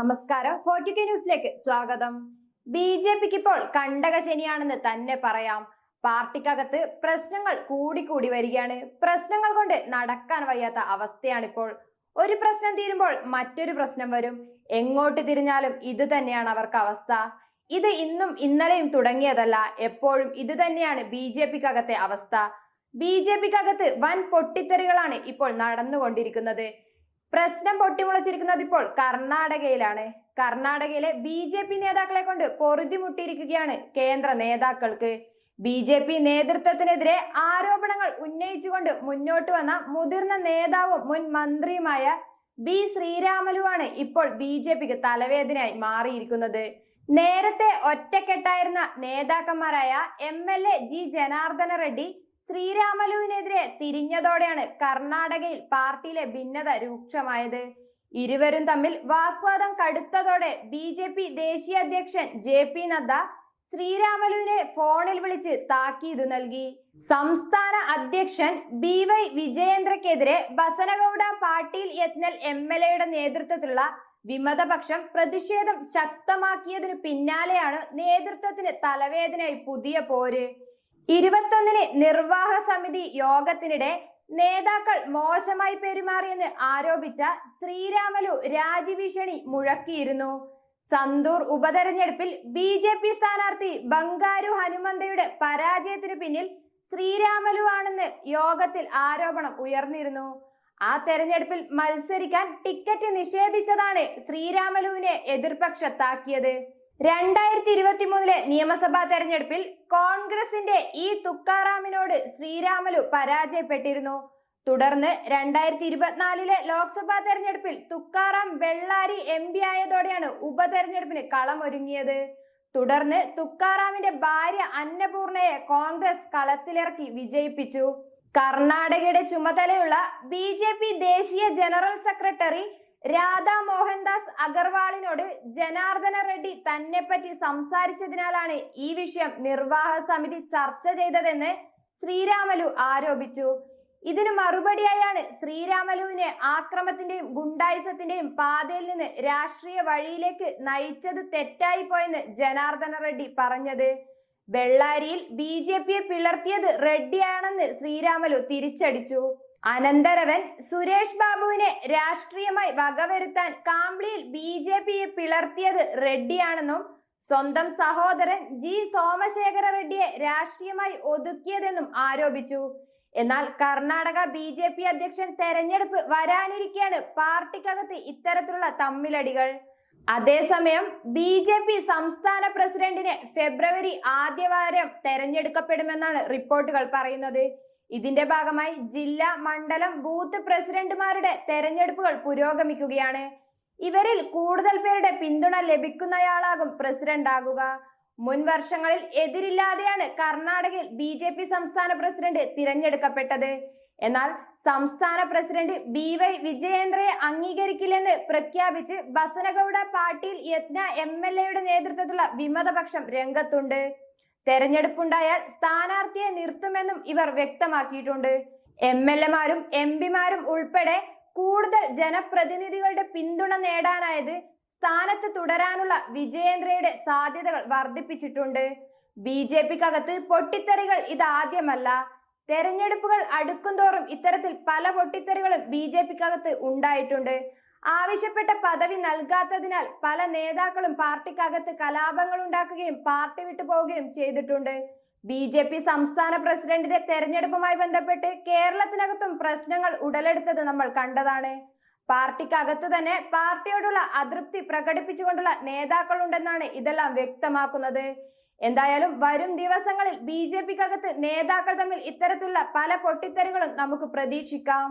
നമസ്കാരം. Forty K ന്യൂസിലേക്ക് സ്വാഗതം. ബി ജെ പിക്ക് ഇപ്പോൾ കണ്ടക ശനിയാണെന്ന് തന്നെ പറയാം. പാർട്ടിക്കകത്ത് പ്രശ്നങ്ങൾ കൂടിക്കൂടി വരികയാണ്. പ്രശ്നങ്ങൾ കൊണ്ട് നടക്കാൻ വയ്യാത്ത അവസ്ഥയാണിപ്പോൾ. ഒരു പ്രശ്നം തീരുമ്പോൾ മറ്റൊരു പ്രശ്നം വരും. എങ്ങോട്ട് തിരിഞ്ഞാലും ഇത് തന്നെയാണ് അവർക്ക് അവസ്ഥ. ഇത് ഇന്നും ഇന്നലെയും തുടങ്ങിയതല്ല എപ്പോഴും ഇത് തന്നെയാണ് ബി ജെ പിക്കകത്തെ അവസ്ഥ. ബി ജെ പിക്കകത്ത് വൻ പൊട്ടിത്തെറികളാണ് ഇപ്പോൾ നടന്നുകൊണ്ടിരിക്കുന്നത്. പ്രശ്നം പൊട്ടിമുളച്ചിരിക്കുന്നത് ഇപ്പോൾ കർണാടകയിലാണ്. കർണാടകയിലെ ബി ജെ പി നേതാക്കളെ കൊണ്ട് പൊറുതിമുട്ടിയിരിക്കുകയാണ് കേന്ദ്ര നേതാക്കൾക്ക്. ബി ജെ പി നേതൃത്വത്തിനെതിരെ ആരോപണങ്ങൾ ഉന്നയിച്ചുകൊണ്ട് മുന്നോട്ട് വന്ന മുതിർന്ന നേതാവും മുൻ മന്ത്രിയുമായ ബി ശ്രീരാമലുവാണ് ഇപ്പോൾ ബി ജെ പിക്ക് തലവേദനയായി മാറിയിരിക്കുന്നത്. നേരത്തെ ഒറ്റക്കെട്ടായിരുന്ന നേതാക്കന്മാരായ M L A G Janardhana Reddy ശ്രീരാമലുവിനെതിരെ തിരിഞ്ഞതോടെയാണ് കർണാടകയിൽ പാർട്ടിയിലെ ഭിന്നത രൂക്ഷമായത്. ഇരുവരും തമ്മിൽ വാഗ്വാദം കടുത്തതോടെ ബി ജെ പി ദേശീയ അധ്യക്ഷൻ ജെ പി നദ്ദ ശ്രീരാമലുവിനെ ഫോണിൽ വിളിച്ച് താക്കീത് നൽകി. സംസ്ഥാന അധ്യക്ഷൻ ബി വൈ വിജയേന്ദ്രക്കെതിരെ ബസനഗൌഡ പാട്ടീൽ യത്നൽ എം എൽ എയുടെ നേതൃത്വത്തിലുള്ള വിമതപക്ഷം പ്രതിഷേധം ശക്തമാക്കിയതിനു പിന്നാലെയാണ് നേതൃത്വത്തിന് തലവേദനയായി പുതിയ പോര്. ഇരുപത്തൊന്നിന് നിർവാഹ സമിതി യോഗത്തിനിടെ നേതാക്കൾ മോശമായി പെരുമാറിയെന്ന് ആരോപിച്ച ശ്രീരാമലു രാജിഭീഷണി മുഴക്കിയിരുന്നു. സന്തൂർ ഉപതെരഞ്ഞെടുപ്പിൽ ബി ജെ പി സ്ഥാനാർത്ഥി ബംഗാരു ഹനുമന്തയുടെ പരാജയത്തിനു പിന്നിൽ ശ്രീരാമലു ആണെന്ന് യോഗത്തിൽ ആരോപണം ഉയർന്നിരുന്നു. ആ തെരഞ്ഞെടുപ്പിൽ മത്സരിക്കാൻ ടിക്കറ്റ് നിഷേധിച്ചതാണ് ശ്രീരാമലുവിനെ എതിർപക്ഷത്താക്കിയത് രണ്ടായിരത്തി ഇരുപത്തി മൂന്നിലെ നിയമസഭാ തെരഞ്ഞെടുപ്പിൽ കോൺഗ്രസിന്റെ ഈ തുക്കാറാമിനോട് ശ്രീരാമലു പരാജയപ്പെട്ടിരുന്നു. തുടർന്ന് രണ്ടായിരത്തി ഇരുപത്തിനാലിലെ ലോക്സഭാ തെരഞ്ഞെടുപ്പിൽ തുക്കാറാം വെള്ളാരി എം പി ആയതോടെയാണ് ഉപതെരഞ്ഞെടുപ്പിന് കളമൊരുങ്ങിയത്. തുടർന്ന് തുക്കാറാമിന്റെ ഭാര്യ അന്നപൂർണയെ കോൺഗ്രസ് കളത്തിലിറക്കി വിജയിപ്പിച്ചു. കർണാടകയുടെ ചുമതലയുള്ള ബി ദേശീയ ജനറൽ സെക്രട്ടറി രാധാ മോഹൻദാസ് അഗർവാളിനോട് ജനാർദ്ദന റെഡ്ഡി തന്നെ പറ്റി സംസാരിച്ചതിനാലാണ് ഈ വിഷയം നിർവാഹ സമിതി ചർച്ച ചെയ്തതെന്ന് ശ്രീരാമലു ആരോപിച്ചു. ഇതിന് മറുപടിയായാണ് ശ്രീരാമലുവിനെ ആക്രമത്തിന്റെയും ഗുണ്ടായുസത്തിന്റെയും പാതയിൽ നിന്ന് രാഷ്ട്രീയ വഴിയിലേക്ക് നയിച്ചത് തെറ്റായി പോയെന്ന് ജനാർദ്ദന റെഡ്ഡി പറഞ്ഞത്. ബെള്ളാരിയിൽ ബി ജെ പിയെ പിളർത്തിയത് റെഡ്ഡിയാണെന്ന് ശ്രീരാമലു തിരിച്ചടിച്ചു. അനന്തരവൻ സുരേഷ് ബാബുവിനെ രാഷ്ട്രീയമായി വകവരുത്താൻ കാംബ്ലിയിൽ ബി ജെ പിയെ പിളർത്തിയത് റെഡ്ഡിയാണെന്നും സ്വന്തം സഹോദരൻ ജി സോമശേഖര റെഡ്ഡിയെ രാഷ്ട്രീയമായി ഒതുക്കിയതെന്നും ആരോപിച്ചു. എന്നാൽ കർണാടക ബി ജെ പി അധ്യക്ഷൻ തെരഞ്ഞെടുപ്പ് വരാനിരിക്കെയാണ് പാർട്ടിക്കകത്ത് ഇത്തരത്തിലുള്ള തമ്മിലടികൾ. അതേസമയം ബി ജെ പി സംസ്ഥാന പ്രസിഡന്റിനെ ഫെബ്രുവരി ആദ്യവാരം തെരഞ്ഞെടുക്കപ്പെടുമെന്നാണ് റിപ്പോർട്ടുകൾ പറയുന്നത്. ഇതിന്റെ ഭാഗമായി ജില്ലാ മണ്ഡലം ബൂത്ത് പ്രസിഡന്റുമാരുടെ തെരഞ്ഞെടുപ്പുകൾ പുരോഗമിക്കുകയാണ്. ഇവരിൽ കൂടുതൽ പേരുടെ പിന്തുണ ലഭിക്കുന്നയാളാകും പ്രസിഡന്റ് ആകുക മുൻ വർഷങ്ങളിൽ എതിരില്ലാതെയാണ് കർണാടകയിൽ ബി ജെ പി സംസ്ഥാന പ്രസിഡന്റ് തിരഞ്ഞെടുക്കപ്പെട്ടത്. എന്നാൽ സംസ്ഥാന പ്രസിഡന്റ് ബി വൈ വിജയേന്ദ്രയെ അംഗീകരിക്കില്ലെന്ന് പ്രഖ്യാപിച്ച് ബസനഗൌഡ പാട്ടീൽ യത്ന എം എൽ എയുടെ നേതൃത്വത്തിലുള്ള വിമതപക്ഷം രംഗത്തുണ്ട്. തെരഞ്ഞെടുപ്പുണ്ടായാൽ സ്ഥാനാർത്ഥിയെ നിർത്തുമെന്നും ഇവർ വ്യക്തമാക്കിയിട്ടുണ്ട്. എം എൽ എമാരും എം പിമാരും ഉൾപ്പെടെ കൂടുതൽ ജനപ്രതിനിധികളുടെ പിന്തുണ നേടാനായത് സ്ഥാനത്ത് തുടരാനുള്ള വിജയേന്ദ്രയുടെ സാധ്യതകൾ വർദ്ധിപ്പിച്ചിട്ടുണ്ട്. ബി ജെ പിക്കകത്ത് പൊട്ടിത്തെറികൾ ഇതാദ്യമല്ല. തെരഞ്ഞെടുപ്പുകൾ അടുക്കുംതോറും ഇത്തരത്തിൽ പല പൊട്ടിത്തെറികളും ബി ജെ പിക്കകത്ത് ഉണ്ടായിട്ടുണ്ട്. ആവശ്യപ്പെട്ട പദവി നൽകാത്തതിനാൽ പല നേതാക്കളും പാർട്ടിക്കകത്ത് കലാപങ്ങൾ ഉണ്ടാക്കുകയും പാർട്ടി വിട്ടു പോവുകയും ചെയ്തിട്ടുണ്ട്. ബി ജെ പി സംസ്ഥാന പ്രസിഡന്റിന്റെ തെരഞ്ഞെടുപ്പുമായി ബന്ധപ്പെട്ട് കേരളത്തിനകത്തും പ്രശ്നങ്ങൾ ഉടലെടുത്തത് നമ്മൾ കണ്ടതാണ്. പാർട്ടിക്കകത്ത് തന്നെ പാർട്ടിയോടുള്ള അതൃപ്തി പ്രകടിപ്പിച്ചുകൊണ്ടുള്ള നേതാക്കളുണ്ടെന്നാണ് ഇതെല്ലാം വ്യക്തമാക്കുന്നത്. എന്തായാലും വരും ദിവസങ്ങളിൽ ബി ജെ പിക്കകത്ത് നേതാക്കൾ തമ്മിൽ ഇത്തരത്തിലുള്ള പല പൊട്ടിത്തെറികളും നമുക്ക് പ്രതീക്ഷിക്കാം.